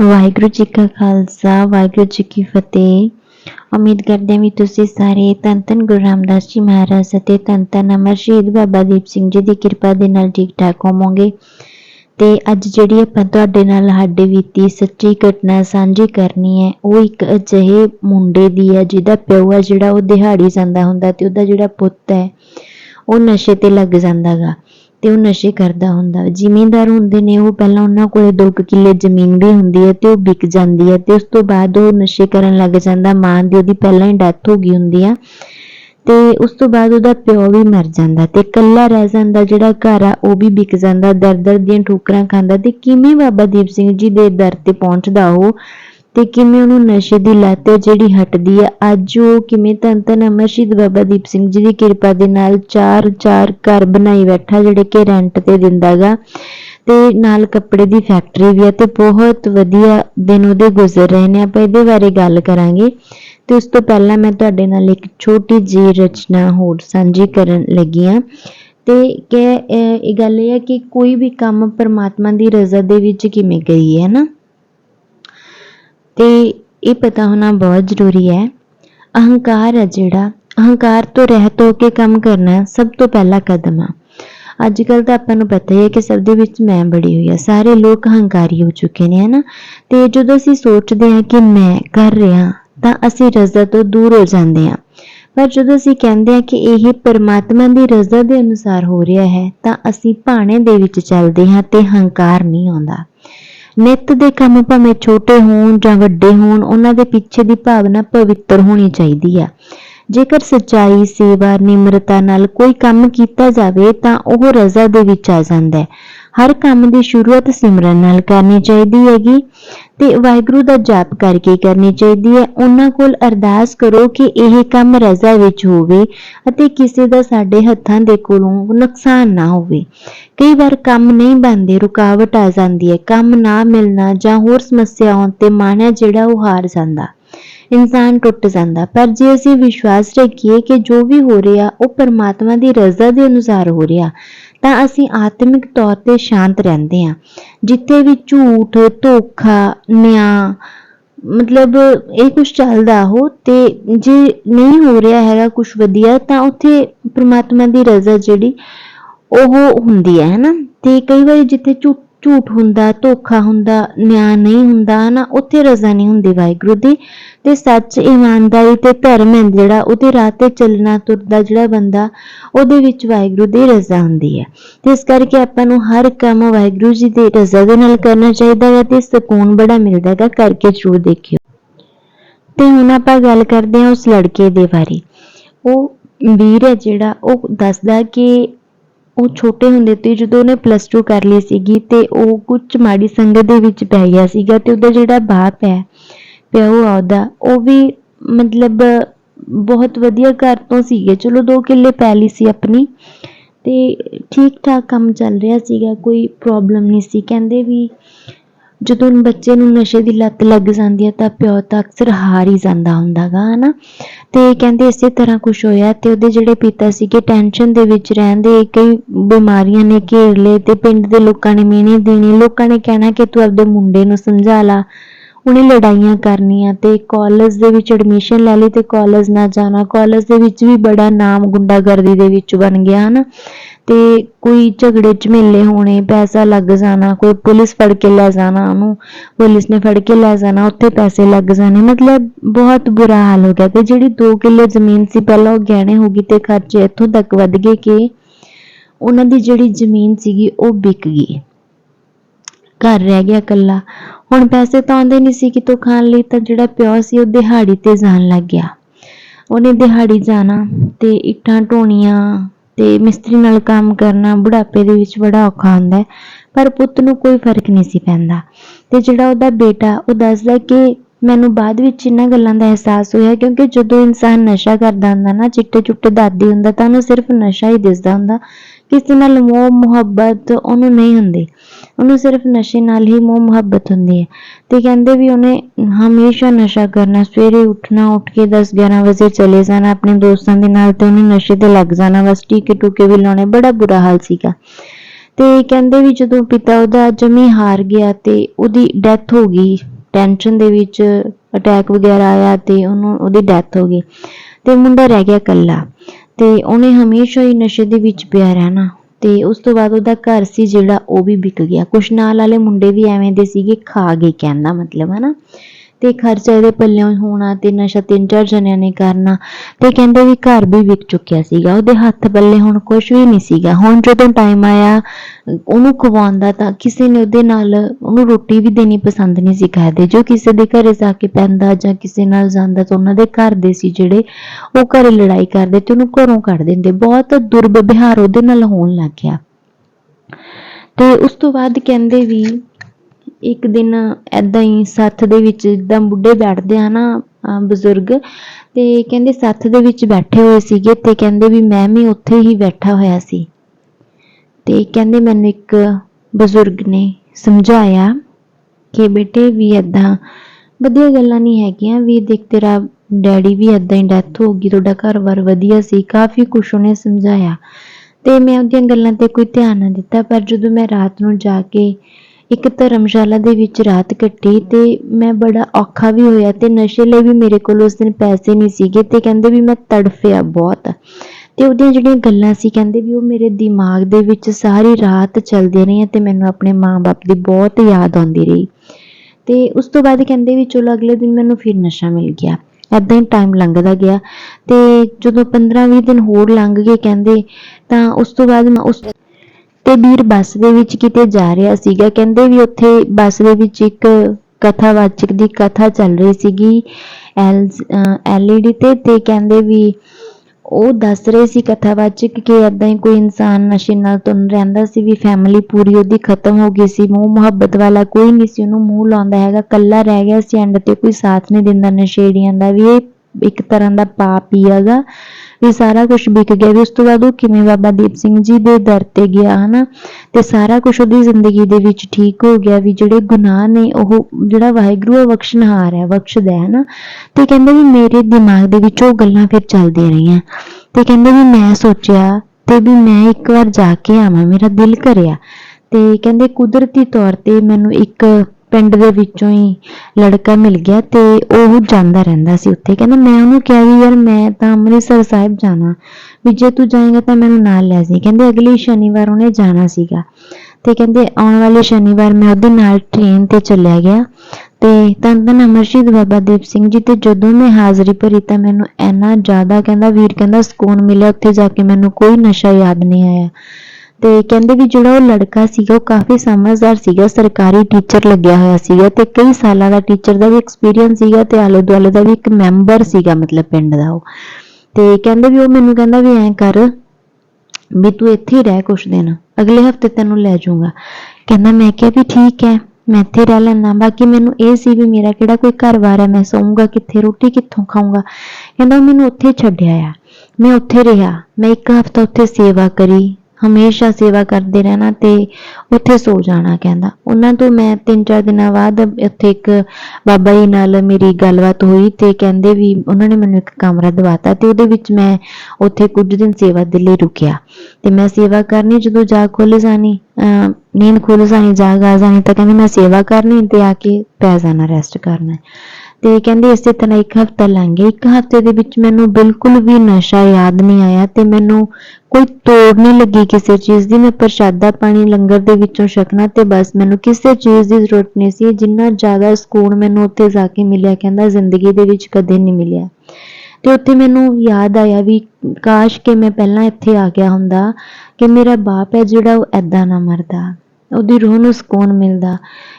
ਵਾਹਿਗੁਰੂ ਜੀ ਕਾ ਖਾਲਸਾ, ਵਾਹਿਗੁਰੂ ਜੀ ਕੀ ਫਤਿਹ। ਉਮੀਦ ਕਰਦੇ ਹਾਂ ਵੀ ਤੁਸੀਂ ਸਾਰੇ ਧੰਨ ਧੰਨ ਗੁਰੂ ਰਾਮਦਾਸ ਜੀ ਮਹਾਰਾਜ ਅਤੇ ਧੰਨ ਧੰਨ ਅਮਰ ਸ਼ਹੀਦ ਬਾਬਾ ਦੀਪ ਸਿੰਘ ਜੀ ਦੀ ਕਿਰਪਾ ਦੇ ਨਾਲ ਠੀਕ ਠਾਕ ਹੋਵੋਗੇ। ਤੇ ਅੱਜ ਜਿਹੜੀ ਆਪਾਂ ਤੁਹਾਡੇ ਨਾਲ ਸਾਡੇ ਬੀਤੀ ਸੱਚੀ ਘਟਨਾ ਸਾਂਝੀ ਕਰਨੀ ਹੈ, ਉਹ ਇੱਕ ਅਜਿਹੇ ਮੁੰਡੇ ਦੀ ਹੈ, ਜਿਹਦਾ ਪਿਓ ਹੈ, ਜਿਹੜਾ ਉਹ ਦਿਹਾੜੀ ਜਾਂਦਾ ਹੁੰਦਾ ਤੇ ਉਹਦਾ ਜਿਹੜਾ ਪੁੱਤ ਹੈ, ਉਹ ਨਸ਼ੇ ਤੇ ਲੱਗ ਜਾਂਦਾਗਾ। ਤੇ ਉਹ ਨਸ਼ੇ ਕਰਦਾ ਹੁੰਦਾ। ਜ਼ਿਮੀਂਦਾਰ ਹੁੰਦੇ ਨੇ, ਉਹ ਪਹਿਲਾਂ ਉਹਨਾਂ ਕੋਲੇ 2 ਕਿੱਲੇ ਜ਼ਮੀਨ ਵੀ ਹੁੰਦੀ ਹੈ ਤੇ ਉਹ ਵਿਕ ਜਾਂਦੀ ਹੈ ਤੇ ਉਸ ਤੋਂ ਬਾਅਦ ਉਹ ਨਸ਼ੇ ਕਰਨ ਲੱਗ ਜਾਂਦਾ। ਮਾਂ ਦੀ ਉਹਦੀ ਪਹਿਲਾਂ ਹੀ ਡੈਥ ਹੋ ਗਈ ਹੁੰਦੀ ਆ ਤੇ ਉਸ ਤੋਂ ਬਾਅਦ ਉਹਦਾ ਪਿਓ ਵੀ ਮਰ ਜਾਂਦਾ ਤੇ ਇਕੱਲਾ ਰਹਿ ਜਾਂਦਾ ਜਿਹੜਾ ਘਰ ਆ, ਉਹ ਵੀ ਵਿਕ ਜਾਂਦਾ ਦਰ ਦਰ ਦੀਆਂ ਠੋਕਰਾਂ ਖਾਂਦਾ ਤੇ ਕਿਵੇਂ ਬਾਬਾ ਦੀਪ ਸਿੰਘ ਜੀ ਦੇ ਦਰ ਤੇ ਪਹੁੰਚਦਾ ਉਹ? ਤੇ ਕਿਵੇਂ ਉਹਨੂੰ ਨਸ਼ੇ ਦੀ ਲੱਤ ਜਿਹੜੀ ਹਟਦੀ ਹੈ? ਅੱਜ ਉਹ ਕਿਵੇਂ ਧੰਨ ਧੰਨ ਅਮਰ ਸ਼ਹੀਦ ਬਾਬਾ ਦੀਪ ਸਿੰਘ ਜੀ ਦੀ ਕਿਰਪਾ ਦੇ ਨਾਲ ਚਾਰ ਚਾਰ ਘਰ ਬਣਾਈ ਬੈਠਾ ਜਿਹੜੇ ਕਿ ਰੈਂਟ ਤੇ ਦਿੰਦਾਗਾ ਤੇ ਨਾਲ ਕੱਪੜੇ ਦੀ ਫੈਕਟਰੀ ਵੀ ਹੈ ਤੇ ਬਹੁਤ ਵਧੀਆ ਦਿਨ ਉਹਦੇ ਗੁਜ਼ਰ ਰਹੇ ਨੇ। ਆਪਾਂ ਇਹਦੇ ਬਾਰੇ ਗੱਲ ਕਰਾਂਗੇ। ਤੇ ਉਸ ਤੋਂ ਪਹਿਲਾਂ ਮੈਂ ਤੁਹਾਡੇ ਨਾਲ ਇੱਕ ਛੋਟੀ ਜਿਹੀ ਰਚਨਾ ਹੋਰ ਸਾਂਝੀ ਕਰਨ ਲੱਗੀ ਹਾਂ। ਤੇ ਕਿ ਇਹ ਗੱਲ ਇਹ ਹੈ ਕਿ ਕੋਈ ਵੀ ਕੰਮ ਪਰਮਾਤਮਾ ਦੀ ਰਜ਼ਾ ਦੇ ਵਿੱਚ ਕਿਵੇਂ ਕਰੀਏ, ਹੈ ਨਾ? ਤੇ ਇਹ ਪਤਾ ਹੋਣਾ ਬਹੁਤ ਜ਼ਰੂਰੀ ਹੈ। ਅਹੰਕਾਰ ਹੈ ਜਿਹੜਾ। ਅਹੰਕਾਰ ਤੋਂ ਰਹਿਤ ਹੋ ਕੇ ਕੰਮ ਕਰਨਾ ਸਭ ਤੋਂ ਪਹਿਲਾ ਕਦਮ ਆ। ਅੱਜ ਕੱਲ ਤਾਂ ਆਪਾਂ ਨੂੰ ਪਤਾ ਹੀ ਹੈ ਕਿ ਸਭ ਦੇ ਵਿੱਚ ਮੈਂ ਬੜੀ ਹੋਈ ਆ। ਸਾਰੇ ਲੋਕ ਹੰਕਾਰੀ ਹੋ ਚੁੱਕੇ ਨੇ, ਹਨਾ? ਤੇ ਜਦੋਂ ਅਸੀਂ ਸੋਚਦੇ ਹਾਂ ਕਿ ਮੈਂ ਕਰ ਰਿਹਾ, ਤਾਂ ਅਸੀਂ ਰਜ਼ਾ ਤੋਂ ਦੂਰ ਹੋ ਜਾਂਦੇ ਹਾਂ। ਪਰ ਜਦੋਂ ਅਸੀਂ ਕਹਿੰਦੇ ਹਾਂ ਕਿ ਇਹ ਪਰਮਾਤਮਾ ਦੀ ਰਜ਼ਾ ਦੇ ਅਨੁਸਾਰ ਹੋ ਰਿਹਾ ਹੈ, ਤਾਂ ਅਸੀਂ ਭਾਣੇ ਦੇ ਵਿੱਚ ਚੱਲਦੇ ਹਾਂ ਤੇ ਹੰਕਾਰ ਨਹੀਂ ਆਉਂਦਾ। ਨਿੱਤ ਦੇ ਕੰਮ ਭਾਵੇਂ ਛੋਟੇ ਹੋਣ ਜਾਂ ਵੱਡੇ ਹੋਣ, ਉਹਨਾਂ ਦੇ ਪਿੱਛੇ ਦੀ ਭਾਵਨਾ ਪਵਿੱਤਰ ਹੋਣੀ ਚਾਹੀਦੀ ਆ। ਜੇਕਰ ਸਚਾਈ, ਸੇਵਾ, ਨਿਮਰਤਾ ਨਾਲ ਕੋਈ ਕੰਮ ਕੀਤਾ ਜਾਵੇ, ਤਾਂ ਉਹ ਰਜ਼ਾ ਦੇ ਵਿੱਚ ਆ ਜਾਂਦਾ ਹੈ। ਹਰ ਕੰਮ ਦੀ ਸ਼ੁਰੂਆਤ ਸਿਮਰਨ ਨਾਲ ਕਰਨੀ ਚਾਹੀਦੀ ਹੈਗੀ ਤੇ ਵਾਹਿਗੁਰੂ ਦਾ ਜਾਪ ਕਰਕੇ ਕਰਨੀ ਚਾਹੀਦੀ ਹੈ। ਉਹਨਾਂ ਕੋਲ ਅਰਦਾਸ ਕਰੋ ਕਿ ਇਹ ਕੰਮ ਰਜ਼ਾ ਵਿੱਚ ਹੋਵੇ ਅਤੇ ਕਿਸੇ ਦਾ ਸਾਡੇ ਹੱਥਾਂ ਦੇ ਕੋਲੋਂ ਨੁਕਸਾਨ ਨਾ ਹੋਵੇ। ਕਈ ਵਾਰ ਕੰਮ ਨਹੀਂ ਬਣਦੇ, ਰੁਕਾਵਟ ਆ ਜਾਂਦੀ ਹੈ। ਕੰਮ ਨਾ ਮਿਲਣਾ ਜਾਂ ਹੋਰ ਸਮੱਸਿਆ ਆਉਣ ਤੇ ਮਨ ਹੈ ਜਿਹੜਾ ਉਹ ਹਾਰ ਜਾਂਦਾ। ਇਨਸਾਨ ਟੁੱਟ ਜਾਂਦਾ। ਪਰ ਜੇ ਅਸੀਂ ਵਿਸ਼ਵਾਸ ਰੱਖੀਏ ਕਿ ਜੋ ਵੀ ਹੋ ਰਿਹਾ, ਉਹ ਪਰਮਾਤਮਾ ਦੀ ਰਜ਼ਾ ਦੇ ਅਨੁਸਾਰ ਹੋ ਰਿਹਾ, ਤਾਂ ਅਸੀਂ ਆਤਮਿਕ ਤੌਰ ਤੇ ਸ਼ਾਂਤ ਰਹਿੰਦੇ ਹਾਂ। ਜਿੱਥੇ ਵੀ ਝੂਠ, ਧੋਖਾ, ਨਿਆਂ, ਮਤਲਬ ਇਹ ਕੁਝ ਚੱਲਦਾ ਹੋ ਤੇ ਜੇ ਨਹੀਂ ਹੋ ਰਿਹਾ ਹੈਗਾ ਕੁਝ ਵਧੀਆ, ਤਾਂ ਉੱਥੇ ਪ੍ਰਮਾਤਮਾ ਦੀ ਰਜ਼ਾ ਜਿਹੜੀ, ਉਹ ਹੁੰਦੀ ਹੈ ਹਨਾ ਤੇ ਕਈ ਵਾਰੀ ਜਿੱਥੇ ਝੂਠ ਝੂਠ ਹੁੰਦਾ, ਧੋਖਾ ਹੁੰਦਾ, ਨਿਆਂ ਨਹੀਂ ਹੁੰਦਾ ਨਾ ਉੱਥੇ ਰਜ਼ਾ ਨਹੀਂ ਹੁੰਦੀ ਵਾਹਿਗੁਰੂ ਦੀ। ਤੇ ਸੱਚ, ਇਮਾਨਦਾਰੀ ਤੇ ਧਰਮ ਹੈ ਜਿਹੜਾ, ਉਹਦੇ ਰਾਹ ਤੇ ਚੱਲਣਾ, ਤੁਰਦਾ ਜਿਹੜਾ ਬੰਦਾ, ਉਹਦੇ ਵਿੱਚ ਵਾਹਿਗੁਰੂ ਦੀ ਰਜ਼ਾ ਹੁੰਦੀ ਹੈ। ਤੇ ਇਸ ਕਰਕੇ ਆਪਾਂ ਨੂੰ ਹਰ ਕੰਮ ਵਾਹਿਗੁਰੂ ਜੀ ਦੀ ਰਜ਼ਾ ਦੇ ਨਾਲ ਕਰਨਾ ਚਾਹੀਦਾ ਹੈ ਤੇ ਸਕੂਨ ਬੜਾ ਮਿਲਦਾ ਹੈ ਕਰਕੇ ਜ਼ਰੂਰ ਦੇਖਿਓ। ਤੇ ਹੁਣ ਆਪਾਂ ਗੱਲ ਕਰਦੇ ਹਾਂ ਉਸ ਲੜਕੇ ਦੇ ਬਾਰੇ। ਉਹ ਵੀਰ ਹੈ ਜਿਹੜਾ, ਉਹ ਦੱਸਦਾ ਕਿ ਉਹ ਛੋਟੇ ਹੁੰਦੇ ਤੇ ਜਦੋਂ ਉਹਨੇ ਪਲੱਸ 2 ਕਰ ਲਈ ਸੀਗੀ ਤੇ ਉਹ ਕੁਝ ਮਾੜੀ ਸੰਗਤ ਦੇ ਵਿੱਚ ਪੈ ਗਿਆ ਸੀਗਾ ਤੇ ਉਹਦਾ ਜਿਹੜਾ ਬਾਪ ਹੈ, ਪਿਓ ਆਉਦਾ ਉਹ ਵੀ ਮਤਲਬ ਬਹੁਤ ਵਧੀਆ ਘਰ ਤੋਂ ਸੀਗੇ। ਚਲੋ ਦੋ ਕਿੱਲੇ ਪੈਲੀ ਸੀ ਆਪਣੀ ਤੇ ਠੀਕ ਠਾਕ ਕੰਮ ਚੱਲ ਰਿਹਾ ਸੀਗਾ, ਕੋਈ ਪ੍ਰੋਬਲਮ ਨਹੀਂ ਸੀ। ਕਹਿੰਦੇ ਵੀ ਜਦੋਂ ਬੱਚੇ ਨੂੰ ਨਸ਼ੇ ਦੀ ਲੱਤ ਲੱਗ ਜਾਂਦੀ ਹੈ ਤਾਂ ਪਿਓ ਤਾਂ ਅਕਸਰ ਹਾਰ ਹੀ ਜਾਂਦਾ ਹੁੰਦਾਗਾ, ਹਨਾ? ਤੇ ਕਹਿੰਦੇ ਇਸੇ ਤਰ੍ਹਾਂ ਕੁਝ ਹੋਇਆ ਤੇ ਉਹਦੇ ਜਿਹੜੇ ਪਿਤਾ ਸੀਗੇ ਟੈਨਸ਼ਨ ਦੇ ਵਿੱਚ ਰਹਿੰਦੇ ਕਈ ਬਿਮਾਰੀਆਂ ਨੇ ਘੇਰ ਲਏ ਤੇ ਪਿੰਡ ਦੇ ਲੋਕਾਂ ਨੇ ਮਿਹਣੇ ਦੇਣੀ, ਲੋਕਾਂ ਨੇ ਕਹਿਣਾ ਕਿ ਤੂੰ ਆਪਣੇ ਮੁੰਡੇ ਨੂੰ ਸਮਝਾ ਲਾ। ਉਹਨੇ ਲੜਾਈਆਂ ਕਰਨੀਆਂ ਤੇ ਕਾਲਜ ਦੇ ਵਿੱਚ ਐਡਮਿਸ਼ਨ ਲੈ ਲਈ ਤੇ ਕਾਲਜ ਨਾ ਜਾਣਾ। ਕਾਲਜ ਦੇ ਵਿੱਚ ਵੀ ਬੜਾ ਨਾਮ ਗੁੰਡਾਗਰਦੀ ਦੇ ਵਿੱਚ ਬਣ ਗਿਆ, ਹਨਾ? ਤੇ ਕੋਈ ਝਗੜੇ ਝਮੇਲੇ ਹੋਣੇ, ਪੈਸਾ ਲੱਗ ਜਾਣਾ, ਕੋਈ ਪੁਲਿਸ ਫੜ ਕੇ ਲੈ ਜਾਣਾ ਉਹਨੂੰ, ਪੁਲਿਸ ਨੇ ਫੜ ਕੇ ਲੈ ਜਾਣਾ, ਉੱਥੇ ਪੈਸੇ ਲੱਗ ਜਾਣੇ। ਮਤਲਬ ਬਹੁਤ ਬੁਰਾ ਹਾਲ ਹੋ ਗਿਆ ਤੇ ਜਿਹੜੀ 2 ਕਿੱਲੇ ਜ਼ਮੀਨ ਸੀ, ਪਹਿਲਾਂ ਉਹ ਗਹਿਣੇ ਹੋ ਗਈ ਤੇ ਖਰਚੇ ਇੱਥੋਂ ਤੱਕ ਵੱਧ ਗਏ ਕਿ ਉਹਨਾਂ ਦੀ ਜਿਹੜੀ ਜ਼ਮੀਨ ਸੀਗੀ ਉਹ ਵਿਕ ਗਈ। ਘਰ ਰਹਿ ਗਿਆ ਇਕੱਲਾ। ਹੁਣ ਪੈਸੇ ਤਾਂ ਆਉਂਦੇ ਨਹੀਂ ਸੀ ਕਿਤੋਂ ਖਾਣ ਲਈ, ਤਾਂ ਜਿਹੜਾ ਪਿਓ ਸੀ ਉਹ ਦਿਹਾੜੀ ਤੇ ਜਾਣ ਲੱਗ ਗਿਆ। ਉਹਨੇ ਦਿਹਾੜੀ ਜਾਣਾ ਤੇ ਇੱਟਾਂ ਢੋਣੀਆਂ ਤੇ ਮਿਸਤਰੀ ਨਾਲ ਕੰਮ ਕਰਨਾ, ਬੁਢਾਪੇ ਦੇ ਵਿੱਚ ਬੜਾ ਔਖਾ ਹੁੰਦਾ ਪਰ ਪੁੱਤ ਨੂੰ ਕੋਈ ਫ਼ਰਕ ਨਹੀਂ ਸੀ ਪੈਂਦਾ। ਤੇ ਜਿਹੜਾ ਉਹਦਾ ਬੇਟਾ, ਉਹ ਦੱਸਦਾ ਕਿ ਮੈਨੂੰ ਬਾਅਦ ਵਿੱਚ ਇਹਨਾਂ ਗੱਲਾਂ ਦਾ ਅਹਿਸਾਸ ਹੋਇਆ, ਕਿਉਂਕਿ ਜਦੋਂ ਇਨਸਾਨ ਨਸ਼ਾ ਕਰਦਾ ਹੁੰਦਾ ਨਾ, ਚਿੱਟੇ ਚੁੱਟੇ ਦਾਦੀ ਹੁੰਦਾ, ਤਾਂ ਉਹਨੂੰ ਸਿਰਫ ਨਸ਼ਾ ਹੀ ਦਿਸਦਾ ਹੁੰਦਾ। ਕਿਸੇ ਨਾਲ ਮੋਹ ਮੁਹੱਬਤ ਉਹਨੂੰ ਨਹੀਂ ਹੁੰਦੀ। ਉਹਨੂੰ ਸਿਰਫ ਨਸ਼ੇ ਨਾਲ ਹੀ ਮੋਹ ਮੁਹੱਬਤ ਹੁੰਦੀ ਹੈ। ਤੇ ਕਹਿੰਦੇ ਵੀ ਉਹਨੇ ਹਮੇਸ਼ਾ ਨਸ਼ਾ ਕਰਨਾ, ਸਵੇਰੇ ਉੱਠਣਾ, ਉੱਠ ਕੇ 10 11 ਵਜੇ ਚਲੇ ਜਾਣਾ, ਆਪਣੇ ਦੋਸਤਾਂ ਦੇ ਨਾਲ ਤੇ ਉਹਨੇ ਨਸ਼ੇ ਤੇ ਲੱਗ ਜਾਣਾ, ਬਸ ਟੀਕੇ ਟੂਕੇ ਵੀ ਲਾਉਣੇ, ਬੜਾ ਬੁਰਾ ਹਾਲ ਸੀਗਾ। ਤੇ ਕਹਿੰਦੇ ਵੀ ਜਦੋਂ ਪਿਤਾ ਉਹਦਾ ਜਮੀ ਹਾਰ ਗਿਆ ਤੇ ਉਹਦੀ ਡੈਥ ਹੋ ਗਈ ਟੈਨਸ਼ਨ ਦੇ ਵਿੱਚ ਅਟੈਕ ਵਗੈਰਾ ਆਇਆ ਤੇ ਉਹਨੂੰ, ਉਹਦੀ ਡੈਥ ਹੋ ਗਈ। ਤੇ ਮੁੰਡਾ ਰਹਿ ਗਿਆ ਇਕੱਲਾ। ਤੇ ਉਹਨੇ ਹਮੇਸ਼ਾ ਹੀ ਨਸ਼ੇ ਦੇ ਵਿੱਚ ਪਿਆ ਰਹਿਣਾ। ਤੇ ਉਸ ਤੋਂ ਬਾਅਦ ਉਹਦਾ ਘਰ ਸੀ ਜਿਹੜਾ ਉਹ ਵੀ ਵਿਕ ਗਿਆ। ਕੁਛ ਨਾਲ ਵਾਲੇ ਮੁੰਡੇ ਵੀ ਐਵੇਂ ਦੇ ਸੀਗੇ, ਖਾ ਗਏ ਕਹਿੰਦਾ ਮਤਲਬ, ਹਨਾ? ਤੇ ਖਰਚਾ ਇਹਦੇ ਪੱਲਿਓਂ ਹੋਣਾ ਤੇ ਨਸ਼ਾ ਤਿੰਨ ਚਾਰ ਜਣਿਆਂ ਨੇ ਕਰਨਾ ਤੇ ਕਹਿੰਦੇ ਵੀ ਘਰ ਵੀ ਵਿਕ ਚੁੱਕਿਆ ਸੀਗਾ, ਉਹਦੇ ਹੱਥ ਪੱਲੇ ਹੁਣ ਕੁਝ ਵੀ ਨਹੀਂ ਸੀਗਾ। ਹੁਣ ਜਦੋਂ ਟਾਈਮ ਆਇਆ, ਉਹਨੂੰ ਖਵਾਉਣ ਤਾਂ ਕਿਸੇ ਨੇ ਉਹਦੇ ਨਾਲ ਉਹਨੂੰ ਰੋਟੀ ਵੀ ਦੇਣੀ ਪਸੰਦ ਨਹੀਂ ਸੀ ਕਰਦੇ। ਜੋ ਕਿਸੇ ਦੇ ਘਰੇ ਜਾ ਕੇ ਪੈਂਦਾ ਜਾਂ ਕਿਸੇ ਨਾਲ ਜਾਂਦਾ ਤਾਂ ਉਹਨਾਂ ਦੇ ਘਰ ਦੇ ਸੀ ਜਿਹੜੇ ਉਹ ਘਰੇ ਲੜਾਈ ਕਰਦੇ ਤੇ ਉਹਨੂੰ ਘਰੋਂ ਕੱਢ ਦਿੰਦੇ। ਬਹੁਤ ਦੁਰਵਿਵਹਾਰ ਉਹਦੇ ਨਾਲ ਹੋਣ ਲੱਗ ਗਿਆ। ਤੇ ਉਸ ਤੋਂ ਬਾਅਦ ਕਹਿੰਦੇ ਵੀ ਇੱਕ ਦਿਨ ਐਦਾਂ ਹੀ ਸੱਥ ਦੇ ਵਿੱਚ ਜਿੱਦਾਂ ਬੁੱਢੇ ਬੈਠਦੇ ਆ ਨਾ ਬਜ਼ੁਰਗ, ਤੇ ਕਹਿੰਦੇ ਸੱਥ ਦੇ ਵਿੱਚ ਬੈਠੇ ਹੋਏ ਸੀਗੇ ਤੇ ਕਹਿੰਦੇ ਵੀ ਮੈਂ ਵੀ ਉੱਥੇ ਹੀ ਬੈਠਾ ਹੋਇਆ ਸੀ। ਤੇ ਕਹਿੰਦੇ ਮੈਨੂੰ ਇੱਕ ਬਜ਼ੁਰਗ ਨੇ ਸਮਝਾਇਆ ਕਿ ਬੇਟੇ ਵੀ ਏਦਾਂ ਵਧੀਆ ਗੱਲਾਂ ਨਹੀਂ ਹੈਗੀਆਂ, ਵੀ ਦੇਖ ਤੇਰਾ ਡੈਡੀ ਵੀ ਏਦਾਂ ਹੀ ਡੈਥ ਹੋ ਗਈ, ਤੁਹਾਡਾ ਘਰ-ਬਾਰ ਵਧੀਆ ਸੀ, ਕਾਫੀ ਕੁਛ ਉਹਨੇ ਸਮਝਾਇਆ। ਤੇ ਮੈਂ ਉਹਦੀਆਂ ਗੱਲਾਂ ਤੇ ਕੋਈ ਧਿਆਨ ਨਾ ਦਿੱਤਾ, ਪਰ ਜਦੋਂ ਮੈਂ ਰਾਤ ਨੂੰ ਜਾ ਕੇ ਇੱਕ ਧਰਮਸ਼ਾਲਾ ਦੇ ਵਿੱਚ ਰਾਤ ਕੱਟੀ ਤੇ ਮੈਂ ਬੜਾ ਔਖਾ ਵੀ ਹੋਇਆ ਤੇ ਨਸ਼ੇ ਲਈ ਵੀ ਮੇਰੇ ਕੋਲ ਉਸ ਦਿਨ ਪੈਸੇ ਨਹੀਂ ਸੀਗੇ ਤੇ ਕਹਿੰਦੇ ਵੀ ਮੈਂ ਤੜਫਿਆ ਬਹੁਤ। ਤੇ ਉਹਦੀਆਂ ਜਿਹੜੀਆਂ ਗੱਲਾਂ ਸੀ ਕਹਿੰਦੇ ਵੀ ਉਹ ਮੇਰੇ ਦਿਮਾਗ ਦੇ ਵਿੱਚ ਸਾਰੀ ਰਾਤ ਚੱਲਦੀਆਂ ਰਹੀਆਂ ਤੇ ਮੈਨੂੰ ਆਪਣੇ ਮਾਂ-ਬਾਪ ਦੀ ਬਹੁਤ ਯਾਦ ਆਉਂਦੀ ਰਹੀ। ਤੇ ਉਸ ਤੋਂ ਬਾਅਦ ਕਹਿੰਦੇ ਵੀ ਚਲੋ ਅਗਲੇ ਦਿਨ ਮੈਨੂੰ ਫਿਰ ਨਸ਼ਾ ਮਿਲ ਗਿਆ। ਏਦਾਂ ਹੀ ਟਾਈਮ ਲੰਘਦਾ ਗਿਆ ਤੇ ਜਦੋਂ 15-20 ਦਿਨ ਹੋਰ ਲੰਘ ਗਏ ਕਹਿੰਦੇ ਤਾਂ ਉਸ ਤੋਂ ਬਾਅਦ ਮੈਂ ਉਸ ਤੇ ਵੀਰ ਬੱਸ ਦੇ ਵਿੱਚ ਕਿਤੇ ਜਾ ਰਿਹਾ ਸੀਗਾ, ਕਹਿੰਦੇ ਵੀ ਉੱਥੇ ਬੱਸ ਦੇ ਵਿੱਚ ਇੱਕ ਕਥਾਵਾਚਕ ਦੀ ਕਥਾ ਚੱਲ ਰਹੀ ਸੀਗੀ, ਐਲ ਐਲਈਡੀ ਤੇ ਤੇ ਕਹਿੰਦੇ ਵੀ ਉਹ ਦੱਸ ਰਹੇ ਸੀ ਕਥਾਵਾਚਕ ਕਿ ਏਦਾਂ ਹੀ ਕੋਈ ਇਨਸਾਨ ਨਸ਼ੇ ਨਾਲ ਤੁੰਨ ਰਹਿੰਦਾ ਸੀ, ਵੀ ਫੈਮਿਲੀ ਪੂਰੀ ਉਹਦੀ ਖਤਮ ਹੋ ਗਈ ਸੀ, ਮੋਹ ਮੁਹੱਬਤ ਵਾਲਾ ਕੋਈ ਨਹੀਂ ਸੀ, ਉਹਨੂੰ ਮੂੰਹ ਲਾਉਂਦਾ ਹੈਗਾ ਕੱਲਾ ਰਹਿ ਗਿਆ ਸੀ ਐਂਡ ਤੇ ਕੋਈ ਸਾਥ ਨਹੀਂ ਦਿੰਦਾ ਨਸ਼ੇੜੀਆਂ ਦਾ, ਵੀ ਇਹ ਇੱਕ ਤਰ੍ਹਾਂ ਦਾ ਪਾਪ ਹੀ ਹੈਗਾ। ਵੀ ਸਾਰਾ ਕੁਝ ਵਿਕ ਗਿਆ ਵੀ ਉਸ ਤੋਂ ਬਾਅਦ ਉਹ ਕਿਵੇਂ ਬਾਬਾ ਦੀਪ ਸਿੰਘ ਜੀ ਦੇ ਦਰ ਤੇ ਗਿਆ, ਹਨਾ? ਤੇ ਸਾਰਾ ਕੁਝ ਉਹਦੀ ਜ਼ਿੰਦਗੀ ਦੇ ਵਿੱਚ ਠੀਕ ਹੋ ਗਿਆ ਵੀ ਜਿਹੜੇ ਗੁਨਾਹ ਨੇ ਉਹ ਜਿਹੜਾ ਵਾਹਿਗੁਰੂ ਹੈ ਬਖਸ਼ਣਹਾਰ ਹੈ ਬਖਸ਼ਦਾ ਹੈ, ਹਨਾ? ਤੇ ਕਹਿੰਦੇ ਵੀ ਮੇਰੇ ਦਿਮਾਗ ਦੇ ਵਿੱਚ ਉਹ ਗੱਲਾਂ ਫਿਰ ਚੱਲਦੀਆਂ ਰਹੀਆਂ। ਤੇ ਕਹਿੰਦੇ ਵੀ ਮੈਂ ਸੋਚਿਆ ਤੇ ਵੀ ਮੈਂ ਇੱਕ ਵਾਰ ਜਾ ਕੇ ਆਵਾਂ, ਮੇਰਾ ਦਿਲ ਕਰਿਆ। ਤੇ ਕਹਿੰਦੇ ਕੁਦਰਤੀ ਤੌਰ ਤੇ ਮੈਨੂੰ ਇੱਕ ਪਿੰਡ ਦੇ ਵਿੱਚੋਂ ਹੀ ਲੜਕਾ ਮਿਲ ਗਿਆ ਤੇ ਉਹ ਜਾਂਦਾ ਰਹਿੰਦਾ ਸੀ ਉੱਥੇ। ਕਹਿੰਦਾ, ਮੈਂ ਉਹਨੂੰ ਕਿਹਾ ਵੀ, ਯਾਰ, ਮੈਂ ਤਾਂ ਅੰਮ੍ਰਿਤਸਰ ਸਾਹਿਬ ਜਾਣਾ। ਵੀ ਜੇ ਤੂੰ ਜਾਏਂਗਾ ਤਾਂ ਮੈਨੂੰ ਨਾਲ ਲੈ ਜਾਈਂ। ਕਹਿੰਦੇ, ਅਗਲੀ ਸ਼ਨੀਵਾਰ ਉਹਨੇ ਜਾਣਾ ਸੀਗਾ। ਤੇ ਕਹਿੰਦੇ, ਆਉਣ ਵਾਲੇ ਸ਼ਨੀਵਾਰ ਮੈਂ ਉਹਦੇ ਨਾਲ ਟ੍ਰੇਨ ਤੇ ਚੱਲਿਆ ਗਿਆ। ਤੇ ਤਨ ਧੰਨ ਅਮਰਸ਼ੀਦ ਬਾਬਾ ਦੀਪ ਸਿੰਘ ਜੀ ਤੇ ਜਦੋਂ ਮੈਂ ਹਾਜ਼ਰੀ ਭਰੀ ਤਾਂ ਮੈਨੂੰ ਇੰਨਾ ਜ਼ਿਆਦਾ, ਕਹਿੰਦਾ, ਵੀਰ, ਕਹਿੰਦਾ, ਸਕੂਨ ਮਿਲਿਆ। ਉੱਥੇ ਜਾ ਕੇ ਮੈਨੂੰ ਕੋਈ ਨਸ਼ਾ ਯਾਦ ਨਹੀਂ ਆਇਆ। ਤੇ ਕਹਿੰਦੇ ਵੀ ਜਿਹੜਾ ਉਹ ਲੜਕਾ ਸੀਗਾ, ਉਹ ਕਾਫੀ ਸਮਝਦਾਰ ਸੀਗਾ, ਸਰਕਾਰੀ ਟੀਚਰ ਲੱਗਿਆ ਹੋਇਆ ਸੀਗਾ ਤੇ ਕਈ ਸਾਲਾਂ ਦਾ ਟੀਚਰ ਦਾ ਵੀ ਐਕਸਪੀਰੀਅੰਸ ਸੀਗਾ ਤੇ ਆਲੇ ਦੁਆਲੇ ਦਾ ਵੀ ਇੱਕ ਮੈਂਬਰ ਸੀਗਾ, ਮਤਲਬ ਪਿੰਡ ਦਾ ਉਹ। ਤੇ ਕਹਿੰਦੇ ਵੀ ਉਹ ਮੈਨੂੰ ਕਹਿੰਦਾ ਵੀ ਐਂ ਕਰ ਵੀ ਤੂੰ ਇੱਥੇ ਹੀ ਰਹਿ ਕੁਛ ਦਿਨ, ਅਗਲੇ ਹਫ਼ਤੇ ਤੈਨੂੰ ਲੈ ਜਾਊਂਗਾ। ਕਹਿੰਦਾ ਮੈਂ ਕਿਹਾ ਵੀ ਠੀਕ ਹੈ, ਮੈਂ ਇੱਥੇ ਰਹਿ ਲੈਣਾ ਬਾਕੀ ਮੈਨੂੰ ਇਹ ਸੀ ਵੀ ਮੇਰਾ ਕਿਹੜਾ ਕੋਈ ਘਰ-ਬਾਰ ਹੈ, ਮੈਂ ਸੌਂਗਾ ਕਿੱਥੇ, ਰੋਟੀ ਕਿੱਥੋਂ ਖਾਊਂਗਾ। ਕਹਿੰਦਾ ਉਹ ਮੈਨੂੰ ਉੱਥੇ ਛੱਡਿਆ ਆ, ਮੈਂ ਉੱਥੇ ਰਿਹਾ, ਮੈਂ ਇੱਕ ਹਫਤਾ ਉੱਥੇ ਸੇਵਾ ਕਰੀ ਹਮੇਸ਼ਾ ਸੇਵਾ ਕਰਦੇ ਰਹਿਣਾ ਤੇ ਉੱਥੇ ਸੋ ਜਾਣਾ ਕਹਿੰਦਾ। ਉਹਨਾਂ ਤੋਂ ਮੈਂ 3-4 ਦਿਨਾਂ ਬਾਅਦ ਉੱਥੇ ਇੱਕ ਬਾਬਾ ਜੀ ਨਾਲ ਮੇਰੀ ਗੱਲਬਾਤ ਹੋਈ ਤੇ ਕਹਿੰਦੇ ਵੀ ਉਹਨਾਂ ਨੇ ਮੈਨੂੰ ਇੱਕ ਕਮਰਾ ਦਵਾਤਾ ਤੇ ਉਹਦੇ ਵਿੱਚ ਮੈਂ ਉੱਥੇ ਕੁਝ ਦਿਨ ਸੇਵਾ ਦੇ ਲਈ ਰੁਕਿਆ। ਤੇ ਮੈਂ ਸੇਵਾ ਕਰਨੀ ਜਦੋਂ ਜਾਗ ਖੁੱਲ ਜਾਣੀ, ਅਹ ਨੀਂਦ ਖੁੱਲ ਜਾਣੀ, ਜਾਗ ਆ ਜਾਣੀ ਤਾਂ ਕਹਿੰਦੇ ਮੈਂ ਸੇਵਾ ਕਰਨੀ ਤੇ ਆ ਕੇ ਪੈ ਜਾਣਾ ਰੈਸਟ ਕਰਨਾ। ਤੇ ਕਹਿੰਦੇ ਇਸੇ ਤਰ੍ਹਾਂ ਇੱਕ ਹਫਤਾ ਲੰਘ ਗਿਆ। ਇੱਕ ਹਫ਼ਤੇ ਦੇ ਵਿੱਚ ਮੈਨੂੰ ਬਿਲਕੁਲ ਵੀ ਨਸ਼ਾ ਯਾਦ ਨਹੀਂ ਆਇਆ ਤੇ ਮੈਨੂੰ ਕੋਈ ਤੋੜ ਨਹੀਂ ਲੱਗੀ ਕਿਸੇ ਚੀਜ਼ ਦੀ। ਮੈਂ ਪ੍ਰਸ਼ਾਦਾ ਪਾਣੀ ਲੰਗਰ ਦੇ ਵਿੱਚੋਂ ਛਕਣਾ ਤੇ ਬਸ ਮੈਨੂੰ ਕਿਸੇ ਚੀਜ਼ ਦੀ ਜ਼ਰੂਰਤ ਨਹੀਂ ਸੀ। ਜਿੰਨਾ ਜ਼ਿਆਦਾ ਸਕੂਨ ਮੈਨੂੰ ਉੱਥੇ ਜਾ ਕੇ ਮਿਲਿਆ, ਕਹਿੰਦਾ ਜ਼ਿੰਦਗੀ ਦੇ ਵਿੱਚ ਕਦੇ ਨਹੀਂ ਮਿਲਿਆ। ਤੇ ਉੱਥੇ ਮੈਨੂੰ ਯਾਦ ਆਇਆ ਵੀ ਕਾਸ਼ ਕਿ ਮੈਂ ਪਹਿਲਾਂ ਇੱਥੇ ਆ ਗਿਆ ਹੁੰਦਾ, ਕਿ ਮੇਰਾ ਬਾਪ ਹੈ ਜਿਹੜਾ ਉਹ ਐਦਾਂ ਨਾ ਮਰਦਾ। ਉਹਦੀ ਰੂਹ ਨੂੰ ਸਕੂਨ ਮਿਲਦਾ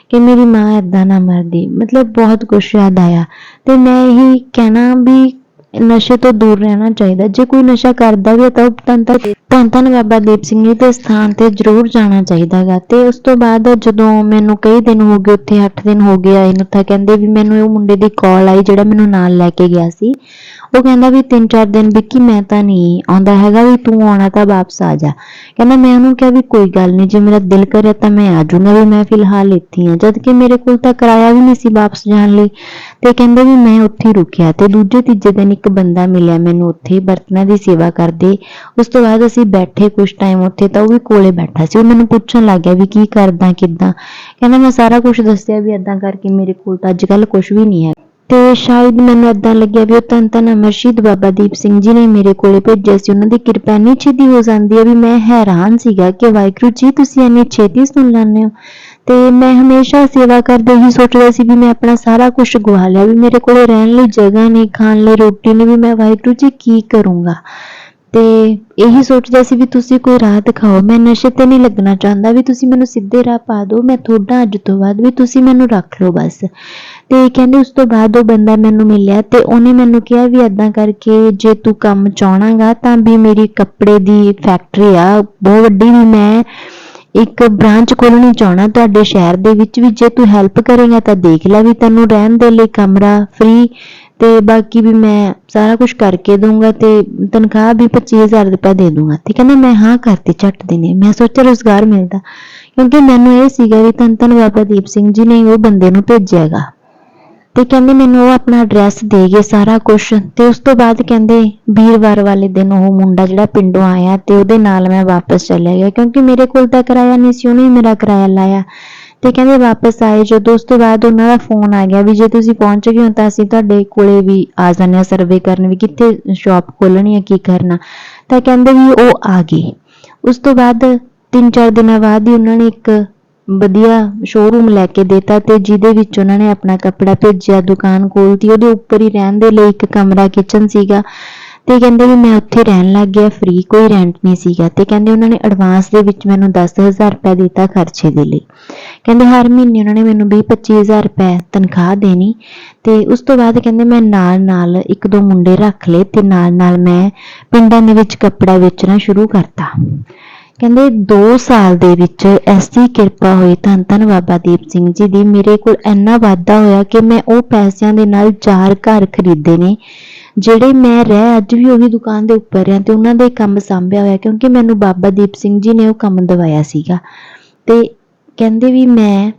ਕਿ ਮੇਰੀ ਮਾਂ ਐਦਾਂ ਨਾ ਮਰਦੀ। ਮਤਲਬ ਬਹੁਤ ਕੁਝ ਯਾਦ ਆਇਆ। ਤੇ ਮੈਂ ਇਹੀ ਕਹਿਣਾ ਵੀ ਨਸ਼ੇ ਤੋਂ ਦੂਰ ਰਹਿਣਾ ਚਾਹੀਦਾ। ਜੇ ਕੋਈ ਨਸ਼ਾ ਕਰਦਾ ਵੀ ਤਾਂ ਉਹ ਧੰਨ ਧੰਨ ਧੰਨ ਬਾਬਾ ਦੀਪ ਸਿੰਘ ਜੀ ਦੇ ਸਥਾਨ ਤੇ ਜ਼ਰੂਰ ਜਾਣਾ ਚਾਹੀਦਾਗਾ ਤੇ ਉਸ ਤੋਂ ਬਾਅਦ ਜਦੋਂ ਮੈਨੂੰ ਕਈ ਦਿਨ ਹੋ ਗਏ, ਉੱਥੇ 8 ਦਿਨ ਹੋ ਗਏ ਆਏ ਨੂੰ, ਤਾਂ ਕਹਿੰਦੇ ਵੀ ਮੈਨੂੰ ਉਹ ਮੁੰਡੇ ਦੀ ਕਾਲ ਆਈ ਜਿਹੜਾ ਮੈਨੂੰ ਨਾਲ ਲੈ ਕੇ ਗਿਆ ਸੀ। ਉਹ ਕਹਿੰਦਾ ਵੀ ਤਿੰਨ ਚਾਰ ਦਿਨ ਵਿੱਕੀ, ਮੈਂ ਤਾਂ ਨਹੀਂ ਆਉਂਦਾ ਹੈਗਾ ਵੀ ਤੂੰ ਆਉਣਾ ਤਾਂ ਵਾਪਸ ਆ ਜਾ। ਕਹਿੰਦਾ ਮੈਂ ਉਹਨੂੰ ਕਿਹਾ ਵੀ ਕੋਈ ਗੱਲ ਨਹੀਂ, ਜੇ ਮੇਰਾ ਦਿਲ ਕਰੇ ਤਾਂ ਮੈਂ ਆ ਜਾਊਂਗਾ ਵੀ ਮੈਂ ਫਿਲਹਾਲ ਇੱਥੇ ਹਾਂ ਜਦ ਕਿ ਮੇਰੇ ਕੋਲ ਤਾਂ ਕਿਰਾਇਆ ਵੀ ਨਹੀਂ ਸੀ ਵਾਪਸ ਜਾਣ ਲਈ। ਤੇ ਕਹਿੰਦੇ ਵੀ ਮੈਂ ਉੱਥੇ ਰੁਕਿਆ ਤੇ ਦੂਜੇ ਤੀਜੇ ਦਿਨ ਇੱਕ ਬੰਦਾ ਮਿਲਿਆ ਮੈਨੂੰ ਉੱਥੇ ਬਰਤਨਾਂ ਦੀ ਸੇਵਾ ਕਰਦੇ। ਉਸ ਤੋਂ ਬਾਅਦ ਅਸੀਂ ਬੈਠੇ ਕੁਝ ਟਾਈਮ ਉੱਥੇ ਤਾਂ ਉਹ ਵੀ ਕੋਲੇ ਬੈਠਾ ਸੀ। ਉਹ ਮੈਨੂੰ ਪੁੱਛਣ ਲੱਗ ਗਿਆ ਵੀ ਕੀ ਕਰਦਾ, ਕਿੱਦਾਂ? ਕਹਿੰਦਾ ਮੈਂ ਸਾਰਾ ਕੁਝ ਦੱਸਿਆ ਵੀ ਏਦਾਂ ਕਰਕੇ ਮੇਰੇ ਕੋਲ ਤਾਂ ਅੱਜ ਕੱਲ ਕੁਝ ਵੀ ਨਹੀਂ ਹੈ। ਤੇ ਸ਼ਾਇਦ ਮੈਨੂੰ ਏਦਾਂ ਲੱਗਿਆ ਵੀ ਉਹ ਧੰਨ ਧੰਨ ਅਮਰਸ਼ੀਦ ਬਾਬਾ ਦੀਪ ਸਿੰਘ ਜੀ ਨੇ ਮੇਰੇ ਕੋਲੇ ਭੇਜਿਆ ਸੀ। ਉਹਨਾਂ ਦੀ ਕਿਰਪਾ ਇੰਨੀ ਛੇਤੀ ਹੋ ਜਾਂਦੀ ਹੈ ਵੀ ਮੈਂ ਹੈਰਾਨ ਸੀਗਾ ਕਿ ਵਾਹਿਗੁਰੂ ਜੀ, ਤੁਸੀਂ ਇੰਨੀ ਛੇਤੀ ਸੁਣ ਲੈਂਦੇ ਹੋ। ਤੇ ਮੈਂ ਹਮੇਸ਼ਾ ਸੇਵਾ ਕਰਦੇ ਹੀ ਸੋਚਦਾ ਸੀ ਵੀ ਮੈਂ ਆਪਣਾ ਸਾਰਾ ਕੁਝ ਗਵਾ ਲਿਆ, ਵੀ ਮੇਰੇ ਕੋਲੇ ਰਹਿਣ ਲਈ ਜਗ੍ਹਾ ਨਹੀਂ, ਖਾਣ ਲਈ ਰੋਟੀ ਨਹੀਂ, ਵੀ ਮੈਂ ਵਾਹਿਗੁਰੂ ਜੀ ਕੀ ਕਰੂੰਗਾ। ਤੇ ਇਹੀ ਸੋਚਦਾ ਸੀ ਵੀ ਤੁਸੀਂ ਕੋਈ ਰਾਹ ਦਿਖਾਓ। ਮੈਂ ਨਸ਼ੇ ਤੇ ਨਹੀਂ ਲੱਗਣਾ ਚਾਹੁੰਦਾ ਵੀ ਤੁਸੀਂ ਮੈਨੂੰ ਸਿੱਧੇ ਰਾਹ ਪਾ ਦਿਓ। ਮੈਂ ਤੁਹਾਡਾ ਅੱਜ ਤੋਂ ਬਾਅਦ ਵੀ ਤੁਸੀਂ ਮੈਨੂੰ ਰੱਖ ਲਓ ਬਸ। ਤੇ ਕਹਿੰਦੇ ਉਸ ਤੋਂ ਬਾਅਦ ਉਹ ਬੰਦਾ ਮੈਨੂੰ ਮਿਲਿਆ ਤੇ ਉਹਨੇ ਮੈਨੂੰ ਕਿਹਾ ਵੀ ਏਦਾਂ ਕਰਕੇ ਜੇ ਤੂੰ ਕੰਮ ਚਾਹਣਾਗਾ ਤਾਂ ਵੀ ਮੇਰੀ ਕੱਪੜੇ ਦੀ ਫੈਕਟਰੀ ਆ, ਬਹੁਤ ਵੱਡੀ ਵੀ ਮੈਂ ਇੱਕ ਬ੍ਰਾਂਚ ਖੋਲਣੀ ਚਾਹਣਾ ਤੁਹਾਡੇ ਸ਼ਹਿਰ ਦੇ ਵਿੱਚ ਵੀ ਜੇ ਤੂੰ ਹੈਲਪ ਕਰੇਗਾ ਤਾਂ ਦੇਖ ਲੈ ਵੀ ਤੈਨੂੰ ਰਹਿਣ ਦੇ ਲਈ ਕਮਰਾ ਫ੍ਰੀ ਤੇ ਬਾਕੀ ਵੀ ਮੈਂ ਸਾਰਾ ਕੁਝ ਕਰਕੇ ਦਊਂਗਾ ਤੇ ਤਨਖਾਹ ਵੀ 25000 ਰੁਪਏ ਦੇ ਦੂੰਗਾ ਤੇ ਕਹਿੰਦਾ ਮੈਂ ਹਾਂ ਕਰਤੀ, ਝੱਟ ਦੇਣੇ ਮੈਂ ਸੋਚਿਆ ਰੁਜ਼ਗਾਰ ਮਿਲਦਾ, ਕਿਉਂਕਿ ਮੈਨੂੰ ਇਹ ਸੀਗਾ ਵੀ ਧੰਨ ਧੰਨ ਬਾਬਾ ਦੀਪ ਸਿੰਘ ਜੀ ਨੇ ਉਹ ਬੰਦੇ ਨੂੰ ਭੇਜਿਆਗਾ ਤੇ ਕਹਿੰਦੇ ਮੈਨੂੰ ਉਹ ਆਪਣਾ ਐਡਰੈਸ ਦੇ ਗਏ ਸਾਰਾ ਕੁਝ ਤੇ ਉਸ ਤੋਂ ਬਾਅਦ ਕਹਿੰਦੇ ਵੀਰਵਾਰ ਵਾਲੇ ਦਿਨ ਉਹ ਮੁੰਡਾ ਜਿਹੜਾ ਪਿੰਡੋਂ ਆਇਆ ਤੇ ਉਹਦੇ ਨਾਲ ਮੈਂ ਵਾਪਸ ਚਲਿਆ ਗਿਆ, ਕਿਉਂਕਿ ਮੇਰੇ ਕੋਲ ਤਾਂ ਕਿਰਾਇਆ ਨਹੀਂ ਸੀ, ਉਹਨੇ ਮੇਰਾ ਕਿਰਾਇਆ ਲਾਇਆ। ਤੇ ਕਹਿੰਦੇ ਵਾਪਸ ਆਏ। ਜਦੋਂ ਉਸ ਤੋਂ ਬਾਅਦ ਉਹਨਾਂ ਦਾ ਫੋਨ ਆ ਗਿਆ ਵੀ ਜੇ ਤੁਸੀਂ ਪਹੁੰਚ ਗਏ ਹੋ ਤਾਂ ਅਸੀਂ ਤੁਹਾਡੇ ਕੋਲੇ ਵੀ ਆ ਜਾਂਦੇ ਹਾਂ ਸਰਵੇ ਕਰਨ ਵੀ ਕਿੱਥੇ ਸ਼ਾਪ ਖੋਲਣੀ ਹੈ, ਕੀ ਕਰਨਾ। ਤਾਂ ਕਹਿੰਦੇ ਵੀ ਉਹ ਆ ਗਏ। ਉਸ ਤੋਂ ਬਾਅਦ ਤਿੰਨ ਚਾਰ ਦਿਨਾਂ ਬਾਅਦ ਹੀ ਉਹਨਾਂ ਨੇ ਇੱਕ ਵਧੀਆ ਸ਼ੋਰੂਮ ਲੈ ਕੇ ਦਿੱਤਾ ਤੇ ਜਿਹਦੇ ਵਿੱਚ ਉਹਨਾਂ ਨੇ ਆਪਣਾ ਕੱਪੜਾ ਭੇਜਿਆ। ਦੁਕਾਨ ਖੋਲਤੀ ਉਹਦੇ ਉੱਪਰ ਹੀ ਰਹਿਣ ਦੇ ਲਈ ਇੱਕ ਕਮਰਾ ਕਿਚਨ ਸੀਗਾ। ਤੇ ਕਹਿੰਦੇ ਵੀ ਮੈਂ ਉੱਥੇ ਰਹਿਣ ਲੱਗ ਗਿਆ ਫ੍ਰੀ ਕੋਈ ਰੈਂਟ ਨਹੀਂ ਸੀਗਾ ਤੇ ਕਹਿੰਦੇ ਉਹਨਾਂ ਨੇ ਐਡਵਾਂਸ ਦੇ ਵਿੱਚ ਮੈਨੂੰ 10000 ਰੁਪਏ ਦਿੱਤਾ ਖਰਚੇ ਦੇ ਲਈ। ਕਹਿੰਦੇ ਹਰ ਮਹੀਨੇ ਉਹਨਾਂ ਨੇ ਮੈਨੂੰ 20 25000 ਰੁਪਏ ਤਨਖਾਹ ਦੇਣੀ ਤੇ ਉਸ ਤੋਂ ਬਾਅਦ ਕਹਿੰਦੇ ਮੈਂ ਨਾਲ ਨਾਲ ਇੱਕ ਦੋ ਮੁੰਡੇ ਰੱਖ ਲਏ ਤੇ ਨਾਲ ਨਾਲ ਮੈਂ ਪਿੰਡਾਂ ਦੇ ਵਿੱਚ ਕੱਪੜਾ ਵੇਚਣਾ ਸ਼ੁਰੂ ਕਰਤਾ। ਕਹਿੰਦੇ 2 ਸਾਲ ਦੇ ਵਿੱਚ ਐਸੀ ਕਿਰਪਾ ਹੋਈ ਧੰਨ ਧੰਨ ਬਾਬਾ ਦੀਪ ਸਿੰਘ ਜੀ ਦੀ। ਮੇਰੇ ਕੋਲ ਇੰਨਾ ਵਾਧਾ ਹੋਇਆ ਕਿ ਮੈਂ ਉਹ ਪੈਸਿਆਂ ਦੇ ਨਾਲ ਚਾਰ ਘਰ ਖਰੀਦੇ ਨੇ ਜਿਹੜੇ ਮੈਂ ਰਹਿ ਅੱਜ ਵੀ ਉਹੀ ਦੁਕਾਨ ਦੇ ਉੱਪਰ ਆ ਤੇ ਉਹਨਾਂ ਦੇ ਕੰਮ ਸੰਭਿਆ ਹੋਇਆ ਕਿਉਂਕਿ ਮੈਨੂੰ ਬਾਬਾ ਦੀਪ ਸਿੰਘ ਜੀ ਨੇ ਉਹ ਕੰਮ ਦਵਾਇਆ ਸੀਗਾ। ਤੇ ਕਹਿੰਦੇ ਵੀ ਮੈਂ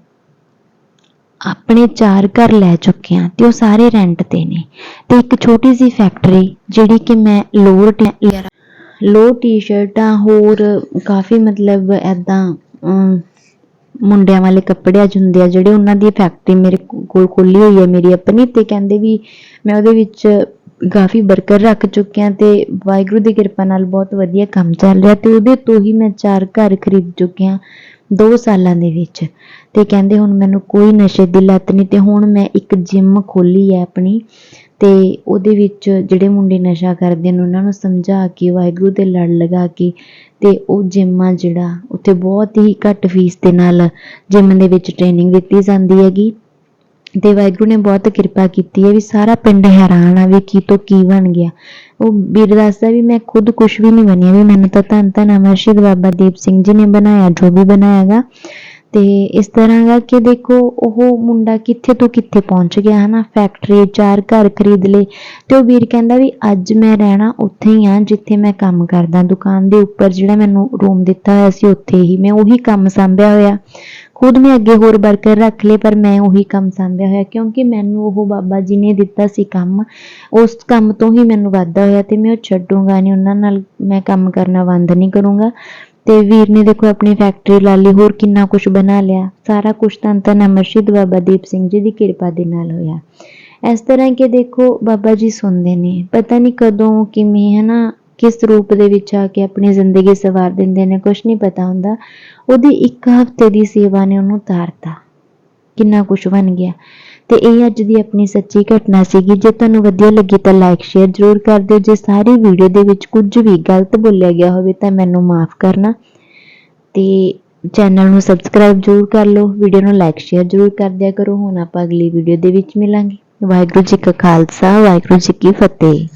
ਆਪਣੇ ਚਾਰ ਘਰ ਲੈ ਚੁੱਕੇ ਤੇ ਉਹ ਸਾਰੇ ਰੈਂਟ ਤੇ ਨੇ। ਤੇ ਇੱਕ ਛੋਟੀ ਸੀ ਫੈਕਟਰੀ ਜਿਹੜੀ ਕਿ ਮੈਂ ਲੋਅਰ ਲੋ ਟੀ-ਸ਼ਰਟਾਂ ਹੋਰ ਕਾਫੀ ਮਤਲਬ ਐਦਾਂ ਮੁੰਡਿਆਂ ਵਾਲੇ ਕੱਪੜੇ ਅੱਜ ਹੁੰਦੇ ਆ ਜਿਹੜੇ ਉਹਨਾਂ ਦੀ ਫੈਕਟਰੀ ਮੇਰੇ ਕੋਲ ਖੋਲੀ ਹੋਈ ਹੈ ਮੇਰੀ ਆਪਣੀ ਤੇ ਕਹਿੰਦੇ ਵੀ ਮੈਂ ਉਹਦੇ ਵਿੱਚ ਕਾਫੀ ਬਰਕਰ ਰੱਖ ਚੁੱਕਿਆ ਤੇ ਵਾਹਿਗੁਰੂ ਦੀ ਕਿਰਪਾ ਨਾਲ ਬਹੁਤ ਵਧੀਆ ਕੰਮ ਚੱਲ ਰਿਹਾ ਤੇ ਉਹਦੇ ਤੋਂ ਹੀ ਮੈਂ ਚਾਰ ਘਰ ਖਰੀਦ ਚੁੱਕਿਆ 2 ਸਾਲਾਂ ਦੇ ਵਿੱਚ। ਤੇ ਕਹਿੰਦੇ ਹੁਣ ਮੈਨੂੰ ਕੋਈ ਨਸ਼ੇ ਦੀ ਲੱਤ ਨਹੀਂ ਤੇ ਹੁਣ ਮੈਂ ਇੱਕ ਜਿਮ ਖੋਲੀ ਹੈ ਆਪਣੀ ਤੇ ਉਹਦੇ ਵਿੱਚ ਜਿਹੜੇ ਮੁੰਡੇ ਨਸ਼ਾ ਕਰਦੇ ਨੇ ਉਹਨਾਂ ਨੂੰ ਸਮਝਾ ਕੇ ਵਾਹਿਗੁਰੂ ਦੇ ਲੜ ਲਗਾ ਕੇ ਤੇ ਉਹ ਜਿਮ ਆ ਜਿਹੜਾ, ਉੱਥੇ ਬਹੁਤ ਹੀ ਘੱਟ ਫੀਸ ਦੇ ਨਾਲ ਜਿਮ ਦੇ ਵਿੱਚ ਟ੍ਰੇਨਿੰਗ ਦਿੱਤੀ ਜਾਂਦੀ ਹੈਗੀ। ਤੇ ਵਾਹਿਗੁਰੂ ਨੇ ਬਹੁਤ ਕਿਰਪਾ ਕੀਤੀ ਹੈ ਵੀ ਸਾਰਾ ਪਿੰਡ ਹੈਰਾਨ ਆ ਵੀ ਕੀ ਤੋਂ ਕੀ ਬਣ ਗਿਆ। ਉਹ ਵੀਰ ਦੱਸਦਾ ਵੀ ਮੈਂ ਖੁਦ ਕੁਝ ਵੀ ਨਹੀਂ ਬਣਿਆ ਵੀ ਮੈਨੂੰ ਤਾਂ ਧੰਨ ਧੰਨ ਅਮਰਸ਼ੀਦ ਬਾਬਾ ਦੀਪ ਸਿੰਘ ਜੀ ਨੇ ਬਣਾਇਆ, ਜੋ ਵੀ ਬਣਾਇਆਗਾ। ਤੇ ਇਸ ਤਰ੍ਹਾਂ ਦਾ ਕਿ ਦੇਖੋ, ਉਹ ਮੁੰਡਾ ਕਿੱਥੇ ਤੋਂ ਕਿੱਥੇ ਪਹੁੰਚ ਗਿਆ, ਹਨਾ? ਫੈਕਟਰੀ ਚਾਰ ਘਰ ਖਰੀਦ ਲਏ ਤੇ ਉਹ ਵੀਰ ਕਹਿੰਦਾ ਵੀ ਅੱਜ ਮੈਂ ਰਹਿਣਾ ਉੱਥੇ ਹੀ ਆ, ਜਿੱਥੇ ਮੈਂ ਕੰਮ ਕਰਦਾ। ਦੁਕਾਨ ਦੇ ਉੱਪਰ ਜਿਹੜਾ ਮੈਨੂੰ ਰੂਮ ਦਿੱਤਾ ਹੋਇਆ ਸੀ, ਉੱਥੇ ਹੀ ਮੈਂ ਉਹੀ ਕੰਮ ਸੰਭਿਆ ਹੋਇਆ। ਖੁਦ ਮੈਂ ਅੱਗੇ ਹੋਰ ਵਰਕਰ ਰੱਖ ਲਏ, ਪਰ ਮੈਂ ਉਹੀ ਕੰਮ ਸੰਭਿਆ ਹੋਇਆ, ਕਿਉਂਕਿ ਮੈਨੂੰ ਉਹ ਬਾਬਾ ਜੀ ਨੇ ਦਿੱਤਾ ਸੀ ਕੰਮ। ਉਸ ਕੰਮ ਤੋਂ ਹੀ ਮੈਨੂੰ ਵਾਧਾ ਹੋਇਆ ਤੇ ਮੈਂ ਉਹ ਛੱਡੂੰਗਾ ਨਹੀਂ ਉਹਨਾਂ ਨਾਲ ਮੈਂ ਕੰਮ ਕਰਨਾ ਬੰਦ ਨਹੀਂ ਕਰੂੰਗਾ। ਤੇ ਵੀਰ ਨੇ ਦੇਖੋ ਆਪਣੀ ਫੈਕਟਰੀ ਲਾ ਲਈ ਹੋਰ ਕਿੰਨਾ ਕੁਝ ਬਣਾ ਲਿਆ। ਸਾਰਾ ਕੁਝ ਤਾਂ ਤਾਂ ਅਮਰਸ਼ੀਦ ਬਾਬਾ ਦੀਪ ਸਿੰਘ ਜੀ ਦੀ ਕਿਰਪਾ ਦੇ ਨਾਲ ਹੋਇਆ। ਇਸ ਤਰ੍ਹਾਂ ਕਿ ਦੇਖੋ ਬਾਬਾ ਜੀ ਸੁਣਦੇ ਨੇ। ਪਤਾ ਨਹੀਂ ਕਦੋਂ, ਕਿਵੇਂ, ਹਨਾ? ਕਿਸ ਰੂਪ ਦੇ ਵਿੱਚ ਆ ਕੇ ਆਪਣੀ ਜ਼ਿੰਦਗੀ ਸਵਾਰ ਦਿੰਦੇ ਨੇ ਕੁਝ ਨਹੀਂ ਪਤਾ ਹੁੰਦਾ। ਉਹਦੀ ਇੱਕ ਹਫ਼ਤੇ ਦੀ ਸੇਵਾ ਨੇ ਉਹਨੂੰ ਤਾਰਤਾ ਕਿੰਨਾ ਕੁਝ ਬਣ ਗਿਆ। ਤੇ ਇਹ ਅੱਜ ਦੀ ਆਪਣੀ ਸੱਚੀ ਘਟਨਾ ਸੀਗੀ। ਜੇ ਤੁਹਾਨੂੰ ਵਧੀਆ ਲੱਗੀ ਤਾਂ ਲਾਈਕ ਸ਼ੇਅਰ ਜ਼ਰੂਰ ਕਰ ਦਿਓ। ਜੇ ਸਾਰੀ ਵੀਡੀਓ ਦੇ ਵਿੱਚ ਕੁਝ ਵੀ ਗਲਤ ਬੋਲਿਆ ਗਿਆ ਹੋਵੇ ਤਾਂ ਮੈਨੂੰ ਮਾਫ ਕਰਨਾ। ਤੇ ਚੈਨਲ ਨੂੰ ਸਬਸਕ੍ਰਾਈਬ ਜ਼ਰੂਰ ਕਰ ਲਓ। ਵੀਡੀਓ ਨੂੰ ਲਾਈਕ ਸ਼ੇਅਰ ਜ਼ਰੂਰ ਕਰ ਦਿਆ ਕਰੋ। ਹੁਣ ਆਪਾਂ ਅਗਲੀ ਵੀਡੀਓ ਦੇ ਵਿੱਚ ਮਿਲਾਂਗੇ। ਵਾਹਿਗੁਰੂ ਜੀ ਕਾ ਖਾਲਸਾ, ਵਾਹਿਗੁਰੂ ਜੀ ਕੀ ਫਤਿਹ।